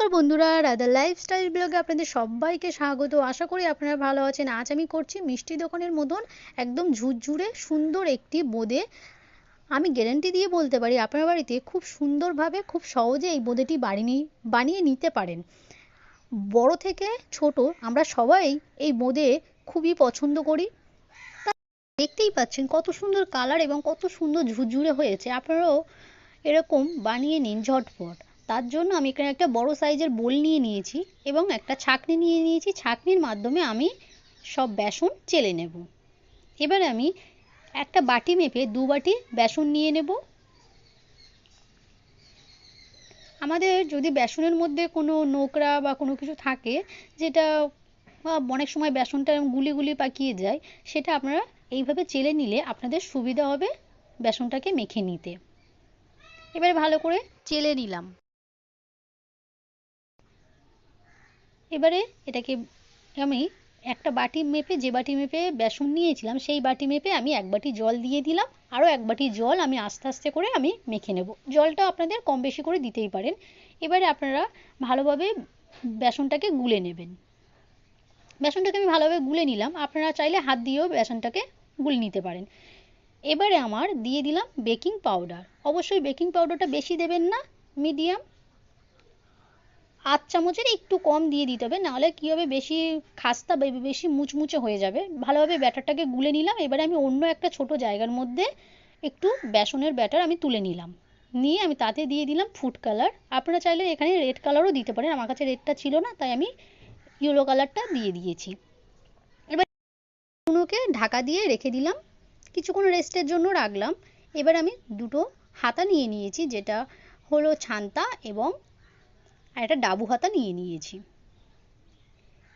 নমস্কার বন্ধুরা, রাধা লাইফস্টাইল ব্লগে আপনাদের সবাইকে স্বাগত। আশা করি আপনারা ভালো আছেন। আজ আমি করছি মিষ্টি দোকানের মতন একদম ঝুরঝুরে সুন্দর একটি বোঁদে। আমি গ্যারেন্টি দিয়ে বলতে পারি, আপনার বাড়িতে খুব সুন্দরভাবে, খুব সহজে এই বোঁদেটি বানিয়ে বানিয়ে নিতে পারেন। বড় থেকে ছোট আমরা সবাই এই বোঁদে খুবই পছন্দ করি। দেখতেই পাচ্ছেন কত সুন্দর কালার এবং কত সুন্দর ঝুরঝুরে হয়েছে। আপনারাও এরকম বানিয়ে নিন ঝটপট। তার জন্য আমি এখানে একটা বড় সাইজের বোল নিয়ে নিয়েছি এবং একটা ছাঁকনি নিয়ে নিয়েছি। ছাঁকনির মাধ্যমে আমি সব বেসন চেলে নেব। এবারে আমি একটা বাটি মেপে দু বাটি বেসন নিয়ে নেব। আমাদের যদি বেসনের মধ্যে কোনো নোকরা বা কোনো কিছু থাকে, যেটা অনেক সময় বেসনটা গুলি গুলি পাকিয়ে যায়, সেটা আপনারা এইভাবে চেলে নিলে আপনাদের সুবিধা হবে বেসনটাকে মেখে নিতে। এবারে ভালো করে চেলে নিলাম। এবারে এটাকে আমি একটা বাটি মেপে যে বাটি মেপে বেসন নিয়েছিলাম, সেই বাটি মেপে আমি এক বাটি জল দিয়ে দিলাম। আরও এক বাটি জল আমি আস্তে আস্তে করে আমি মেখে নেব। জলটা আপনাদের কম বেশি করে দিতেই পারেন। এবারে আপনারা ভালোভাবে বেসনটাকে গুলে নেবেন। বেসনটাকে আমি ভালোভাবে গুলে নিলাম। আপনারা চাইলে হাত দিয়েও বেসনটাকে গুলে নিতে পারেন। এবারে আমার দিয়ে দিলাম বেকিং পাউডার। অবশ্যই বেকিং পাউডারটা বেশি দেবেন না, মিডিয়াম। আধ চামচের একটু কম দিয়ে দিতে হবে, নাহলে কী হবে, বেশি খাস্তা বেশি মুচমুচে হয়ে যাবে। ভালোভাবে ব্যাটারটাকে গুলে নিলাম, এবারে আমি অন্য একটা ছোট জায়গার মধ্যে একটু বেসনের ব্যাটার আমি তুলে নিলাম। নিয়ে আমি তাতে দিয়ে দিলাম ফুড কালার আপনারা চাইলে এখানে রেড কালারও দিতে পারেন, আমার কাছে রেডটা ছিল না, তাই আমি ইয়েলো কালারটা দিয়ে দিয়েছি। এবার কুনোকে ঢাকা দিয়ে রেখে দিলাম, কিছুক্ষণ রেস্টের জন্য রাখলাম। এবার আমি দুটো হাতা নিয়ে নিয়েছি, যেটা হলো ছান্তা এবং আর একটা ডাবু হাতা নিয়ে নিয়েছি।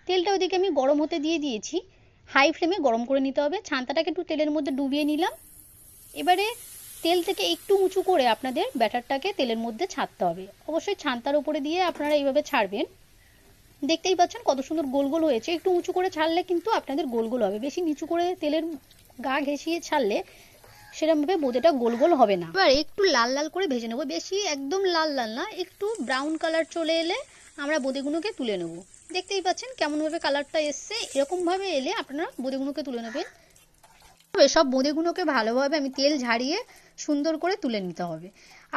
তেলটা ওদিকে আমি গরম হতে দিয়ে দিয়েছি। হাই ফ্লেমে গরম করে নিতে হবে। ছান্তাটাকে একটু তেলের মধ্যে ডুবিয়ে নিলাম। এবারে তেল থেকে একটু উঁচু করে আপনাদের ব্যাটারটাকে তেলের মধ্যে ছাড়তে হবে। অবশ্যই ছান্তার উপরে দিয়ে আপনারা এইভাবে ছাড়বেন। দেখতেই পাচ্ছেন কত সুন্দর গোল গোল হয়েছে। একটু উঁচু করে ছাড়লে কিন্তু আপনাদের গোল গোল হবে। বেশি নিচু করে তেলের গা ঘেঁষিয়ে ছাড়লে সেরকমভাবে বোঁদেটা গোল গোল হবে না। এবার একটু লাল লাল করে ভেজে নেব। বেশি একদম লাল লাল না, একটু ব্রাউন কালার চলে এলে আমরা বোঁদেগুলোকে তুলে নেব। দেখতেই পাচ্ছেন কেমনভাবে কালারটা এসছে। এরকমভাবে এলে আপনারা বোঁদেগুলোকে তুলে নেবেন। সব বোঁদেগুলোকে ভালোভাবে আমি তেল ঝাড়িয়ে সুন্দর করে তুলে নিতে হবে।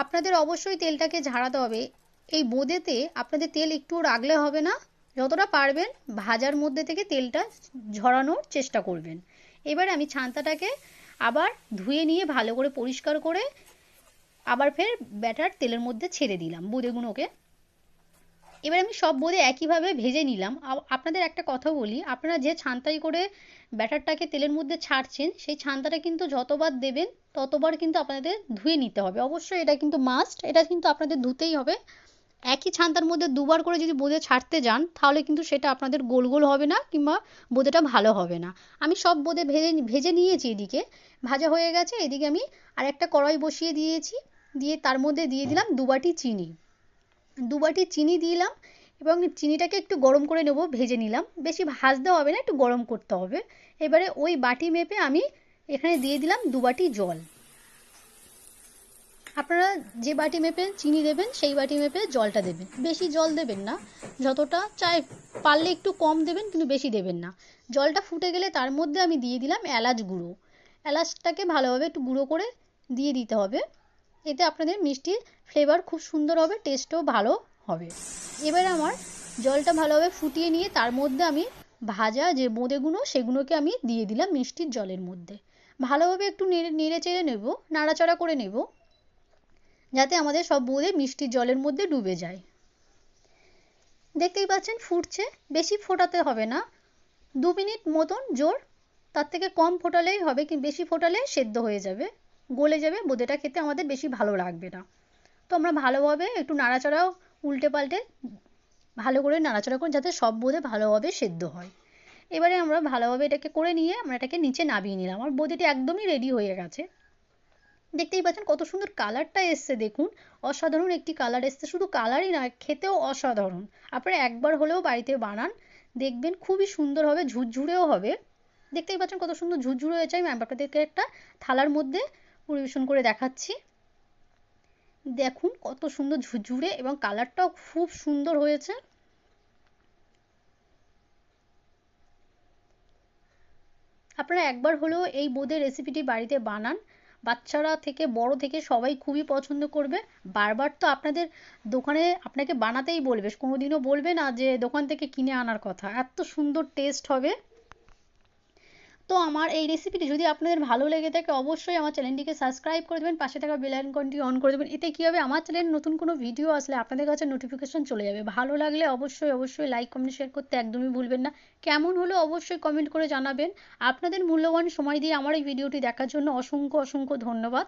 আপনাদের অবশ্যই তেলটাকে ঝাড়াতে হবে। এই বোঁদেতে আপনাদের তেল একটু রাখলে হবে না। যতটা পারবেন ভাজার মধ্যে থেকে তেলটা ঝরানোর চেষ্টা করবেন। এবারে আমি ছান্তাটাকে আবার ধুয়ে নিয়ে ভালো করে পরিষ্কার করে আবার ফের ব্যাটার তেলের মধ্যে ছেড়ে দিলাম বোঁদেগুলোকে এবার আমি সব বোঁদে একইভাবে ভেজে নিলাম। আপনাদের একটা কথা বলি, আপনারা যে ছান্তাই করে ব্যাটারটাকে তেলের মধ্যে ছাড়ছেন, সেই ছান্তাটা কিন্তু যতবার দেবেন ততবার কিন্তু আপনাদের ধুয়ে নিতে হবে। অবশ্যই এটা কিন্তু মাস্ট এটা কিন্তু আপনাদের ধুতেই হবে। একই ছান্তার মধ্যে দুবার করে যদি বোঁদে ছাড়তে যান, তাহলে কিন্তু সেটা আপনাদের গোল গোল হবে না কিংবা বোঁদেটা ভালো হবে না। আমি সব বোঁদে ভেজে ভেজে নিয়েছি এদিকে। ভাজা হয়ে গেছে, এদিকে আমি আরেকটা কড়াই বসিয়ে দিয়েছি। দিয়ে তার মধ্যে দিয়ে দিলাম দু বাটি চিনি। দু বাটি চিনি দিলাম এবং চিনিটাকে একটু গরম করে নেব, ভেজে নিলাম। বেশি ভাজতে হবে না, একটু গরম করতে হবে। এবারে ওই বাটি মেপে আমি এখানে দিয়ে দিলাম দু বাটি জল। আপনারা যে বাটি মেপে চিনি দেবেন, সেই বাটি মেপে জলটা দেবেন। বেশি জল দেবেন না। যতটা চাই পারলে একটু কম দেবেন, কিন্তু বেশি দেবেন না। জলটা ফুটে গেলে তার মধ্যে আমি দিয়ে দিলাম এলাচ গুঁড়ো। এলাচটাকে ভালোভাবে একটু গুঁড়ো করে দিয়ে দিতে হবে। এতে আপনাদের মিষ্টির ফ্লেভার খুব সুন্দর হবে টেস্টও ভালো হবে। এবার আমার জলটা ভালোভাবে ফুটিয়ে নিয়ে তার মধ্যে আমি ভাজা যে বোঁদেগুলো সেগুলোকে আমি দিয়ে দিলাম মিষ্টির জলের মধ্যে। ভালোভাবে একটু নেড়ে নেড়ে চেড়ে নেব, নাড়াচাড়া করে নেব। যাতে আমাদের সব বোঁদে মিষ্টির জলের মধ্যে ডুবে যায়। দেখতেই পাচ্ছেন ফুটছে, বেশি ফোটাতে হবে না। দু মিনিট মতন জোর, তার থেকে কম ফোটালেই হবে কি, বেশি ফোটালে সেদ্ধ হয়ে যাবে, গলে যাবে, বোঁদেটা খেতে আমাদের বেশি ভালো লাগবে না। তো আমরা ভালোভাবে একটু নাড়াচাড়াও উল্টে পাল্টে ভালো করে নাড়াচাড়া করুন, যাতে সব বোঁদে ভালোভাবে সেদ্ধ হয়। এবারে আমরা ভালোভাবে এটাকে করে নিয়ে আমরা এটাকে নিচে নামিয়ে নিলাম। আমার বোঁদেটি একদমই রেডি হয়ে গেছে। দেখতেই পাচ্ছেন কত সুন্দর কালারটা এসছে, দেখুন। অসাধারণ একটি কালার এসছে, শুধু কালারই নয় খেতেও অসাধারণ। আপনারা একবার হলেও বাড়িতে বানান, দেখবেন খুবই সুন্দর হবে, ঝুরঝুরেও হবে। দেখতেই পাচ্ছেন কত সুন্দর ঝুরঝুরে হয়েছে, আমি আপনাদেরকে একটা থালার মধ্যে পরিবেশন করে দেখাচ্ছি। দেখুন কত সুন্দর ঝুরঝুরে এবং কালারটাও খুব সুন্দর হয়েছে। আপনারা একবার হলেও এই বোঁদের রেসিপিটি বাড়িতে বানান বাচ্চারা থেকে, বড় থেকে সবাই খুবই পছন্দ করবে। বারবার তো আপনাদের দোকানে আপনাকে বানাতেই বলবে, কোনোদিনও বলবে না যে দোকান থেকে কিনে আনার কথা। এত সুন্দর টেস্ট হবে। তো আমার এই রেসিপিটি যদি আপনাদের ভালো লেগে থাকে, অবশ্যই আমার চ্যানেলটিকে সাবস্ক্রাইব করে দেবেন, পাশে থাকা বেল আইকনটি অন করে দেবেন। এতে কী হবে, আমার চ্যানেল নতুন কোনো ভিডিও আসলে আপনাদের কাছে নোটিফিকেশন চলে যাবে। ভালো লাগলে অবশ্যই অবশ্যই লাইক কমেন্ট শেয়ার করতে একদমই ভুলবেন না। কেমন হলো অবশ্যই কমেন্ট করে জানাবেন। আপনাদের মূল্যবান সময় দিয়ে আমার এই ভিডিওটি দেখার জন্য অসংখ্য অসংখ্য ধন্যবাদ।